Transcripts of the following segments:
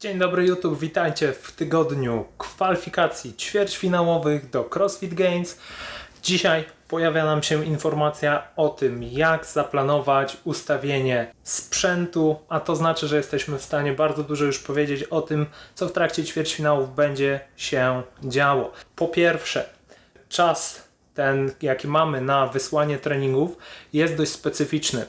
Dzień dobry YouTube, witajcie w tygodniu kwalifikacji ćwierćfinałowych do CrossFit Games. Dzisiaj pojawia nam się informacja o tym, jak zaplanować ustawienie sprzętu, a to znaczy, że jesteśmy w stanie bardzo dużo już powiedzieć o tym, co w trakcie ćwierćfinałów będzie się działo. Po pierwsze, czas ten, jaki mamy na wysłanie treningów, jest dość specyficzny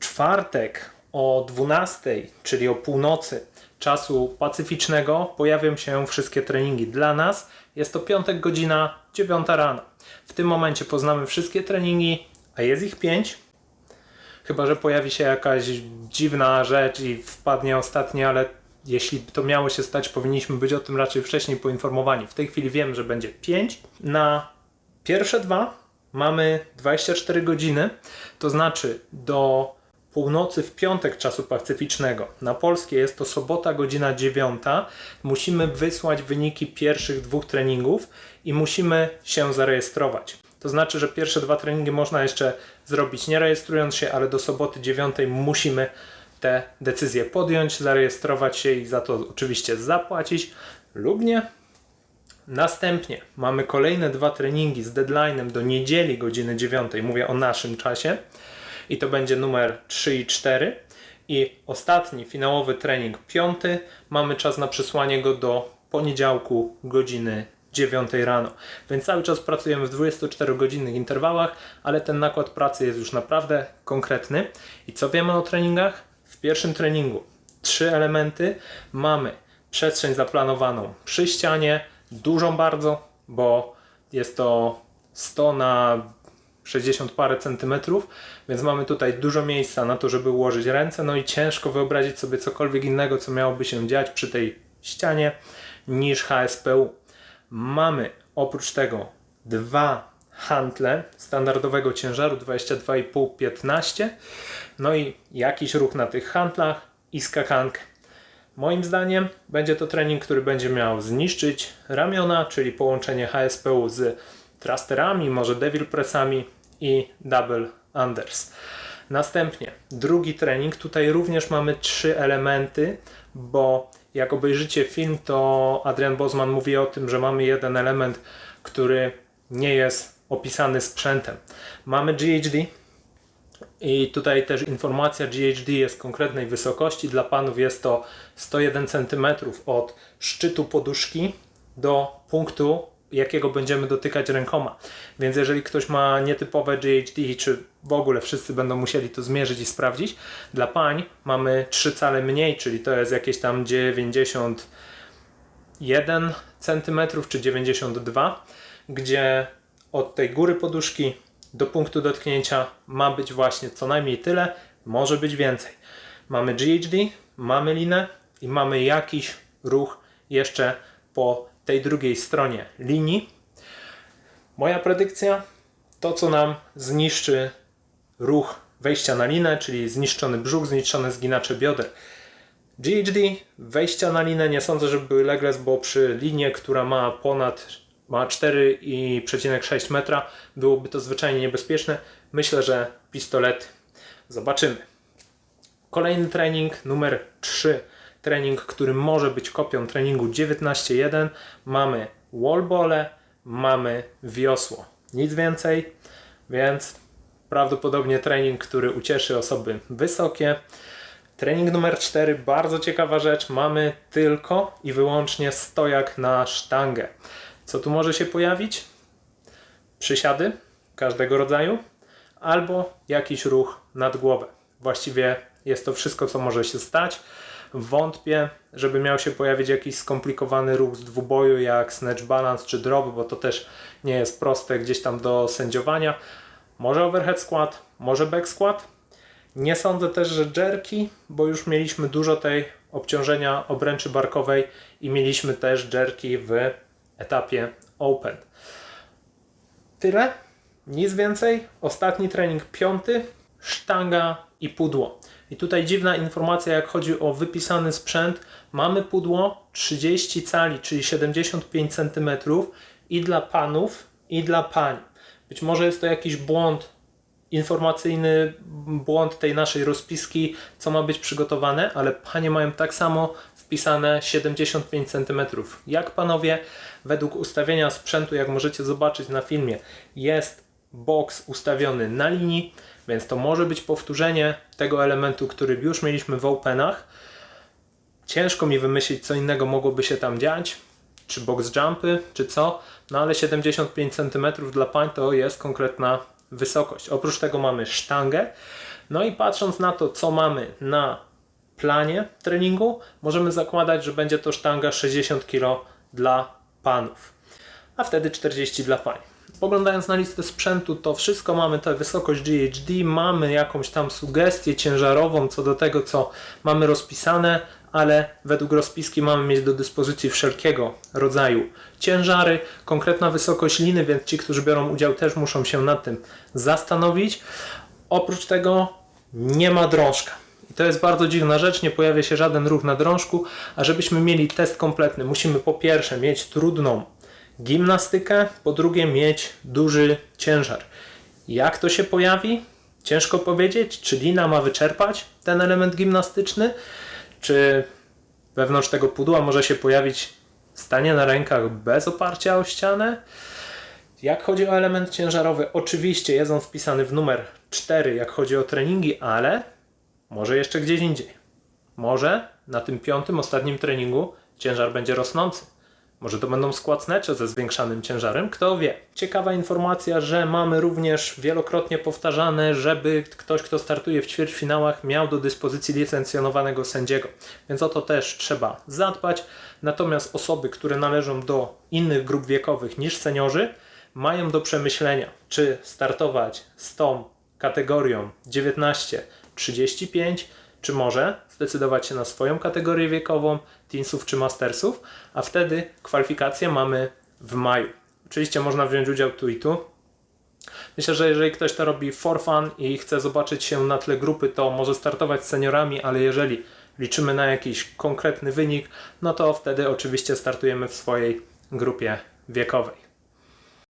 czwartek o 12, czyli o północy czasu pacyficznego, pojawią się wszystkie treningi. Dla nas jest to piątek, godzina 9 rano. W tym momencie poznamy wszystkie treningi, a jest ich 5. Chyba, że pojawi się jakaś dziwna rzecz i wpadnie ostatnie, ale jeśli to miało się stać, powinniśmy być o tym raczej wcześniej poinformowani. W tej chwili wiem, że będzie 5. Na pierwsze dwa mamy 24 godziny, to znaczy do północy w piątek czasu pacyficznego. Na polskie jest to sobota godzina 9. Musimy wysłać wyniki pierwszych dwóch treningów i musimy się zarejestrować. To znaczy, że pierwsze dwa treningi można jeszcze zrobić nie rejestrując się, ale do soboty 9 musimy te decyzje podjąć, zarejestrować się i za to oczywiście zapłacić lub nie. Następnie mamy kolejne dwa treningi z deadline'em do niedzieli godziny 9. Mówię o naszym czasie i to będzie numer 3 i 4. I ostatni, finałowy trening, piąty, mamy czas na przesłanie go do poniedziałku godziny 9 rano. Więc cały czas pracujemy w 24-godzinnych interwałach, ale ten nakład pracy jest już naprawdę konkretny. I co wiemy o treningach? W pierwszym treningu trzy elementy. Mamy przestrzeń zaplanowaną przy ścianie, dużą bardzo, bo jest to 100 na 60 parę centymetrów, więc mamy tutaj dużo miejsca na to, żeby ułożyć ręce, no i ciężko wyobrazić sobie cokolwiek innego, co miałoby się dziać przy tej ścianie niż HSPU. Mamy oprócz tego dwa hantle standardowego ciężaru 22,5-15, no i jakiś ruch na tych hantlach i skakankę. Moim zdaniem będzie to trening, który będzie miał zniszczyć ramiona, czyli połączenie HSPU z thrusterami, może devil pressami i double unders. Następnie drugi trening, tutaj również mamy trzy elementy, bo jak obejrzycie film, to Adrian Bozman mówi o tym, że mamy jeden element, który nie jest opisany sprzętem. Mamy GHD, i tutaj też informacja GHD jest konkretnej wysokości. Dla panów jest to 101 cm od szczytu poduszki do punktu, jakiego będziemy dotykać rękoma. Więc jeżeli ktoś ma nietypowe GHD, czy w ogóle wszyscy będą musieli to zmierzyć i sprawdzić, dla pań mamy 3 cale mniej, czyli to jest jakieś tam 91 cm czy 92, gdzie od tej góry poduszki do punktu dotknięcia ma być właśnie co najmniej tyle, może być więcej. Mamy GHD, mamy linę i mamy jakiś ruch jeszcze po tej drugiej stronie linii. Moja predykcja to, co nam zniszczy ruch wejścia na linę, czyli zniszczony brzuch, zniszczone zginacze bioder. GHD, wejścia na linę, nie sądzę, żeby były legles, bo przy linie, która ma ponad ma 4,6 metra, byłoby to zwyczajnie niebezpieczne. Myślę, że pistolet zobaczymy. Kolejny trening, numer 3. Trening, który może być kopią treningu 19.1. Mamy wallbole, mamy wiosło. Nic więcej, więc prawdopodobnie trening, który ucieszy osoby wysokie. Trening numer 4, bardzo ciekawa rzecz. Mamy tylko i wyłącznie stojak na sztangę. Co tu może się pojawić? Przysiady każdego rodzaju albo jakiś ruch nad głowę. Właściwie jest to wszystko, co może się stać. Wątpię, żeby miał się pojawić jakiś skomplikowany ruch z dwuboju, jak snatch balance czy drop, bo to też nie jest proste gdzieś tam do sędziowania. Może overhead squat, może back squat. Nie sądzę też, że jerki, bo już mieliśmy dużo tej obciążenia obręczy barkowej i mieliśmy też jerki w etapie Open. Tyle, nic więcej. Ostatni trening piąty, sztanga i pudło. I tutaj dziwna informacja, jak chodzi o wypisany sprzęt. Mamy pudło 30 cali, czyli 75 cm i dla panów, i dla pań. Być może jest to jakiś błąd informacyjny błąd tej naszej rozpiski, co ma być przygotowane, ale panie mają tak samo wpisane 75 cm. Jak panowie, według ustawienia sprzętu, jak możecie zobaczyć na filmie, jest box ustawiony na linii, więc to może być powtórzenie tego elementu, który już mieliśmy w Openach. Ciężko mi wymyślić, co innego mogłoby się tam dziać, czy box jumpy, czy co, no ale 75 cm dla pań to jest konkretna wysokość. Oprócz tego mamy sztangę, no i patrząc na to, co mamy na planie treningu, możemy zakładać, że będzie to sztanga 60 kg dla panów, a wtedy 40 dla pań. Spoglądając na listę sprzętu, to wszystko mamy tę wysokość GHD, mamy jakąś tam sugestię ciężarową co do tego, co mamy rozpisane, ale według rozpiski mamy mieć do dyspozycji wszelkiego rodzaju ciężary, konkretna wysokość liny, więc ci, którzy biorą udział, też muszą się nad tym zastanowić. Oprócz tego nie ma drążka. I to jest bardzo dziwna rzecz, nie pojawia się żaden ruch na drążku, a żebyśmy mieli test kompletny, musimy po pierwsze mieć trudną gimnastykę, po drugie mieć duży ciężar. Jak to się pojawi? Ciężko powiedzieć, czy lina ma wyczerpać ten element gimnastyczny, czy wewnątrz tego pudła może się pojawić stanie na rękach bez oparcia o ścianę. Jak chodzi o element ciężarowy, oczywiście jest on wpisany w numer 4, jak chodzi o treningi, ale może jeszcze gdzieś indziej. Może na tym piątym, ostatnim treningu ciężar będzie rosnący. Może to będą skład snecze ze zwiększanym ciężarem, kto wie. Ciekawa informacja, że mamy również wielokrotnie powtarzane, żeby ktoś, kto startuje w ćwierćfinałach, miał do dyspozycji licencjonowanego sędziego. Więc o to też trzeba zadbać. Natomiast osoby, które należą do innych grup wiekowych niż seniorzy, mają do przemyślenia, czy startować z tą kategorią 19-35, czy może zdecydować się na swoją kategorię wiekową, teensów czy mastersów, a wtedy kwalifikacje mamy w maju. Oczywiście można wziąć udział tu i tu. Myślę, że jeżeli ktoś to robi for fun i chce zobaczyć się na tle grupy, to może startować z seniorami, ale jeżeli liczymy na jakiś konkretny wynik, no to wtedy oczywiście startujemy w swojej grupie wiekowej.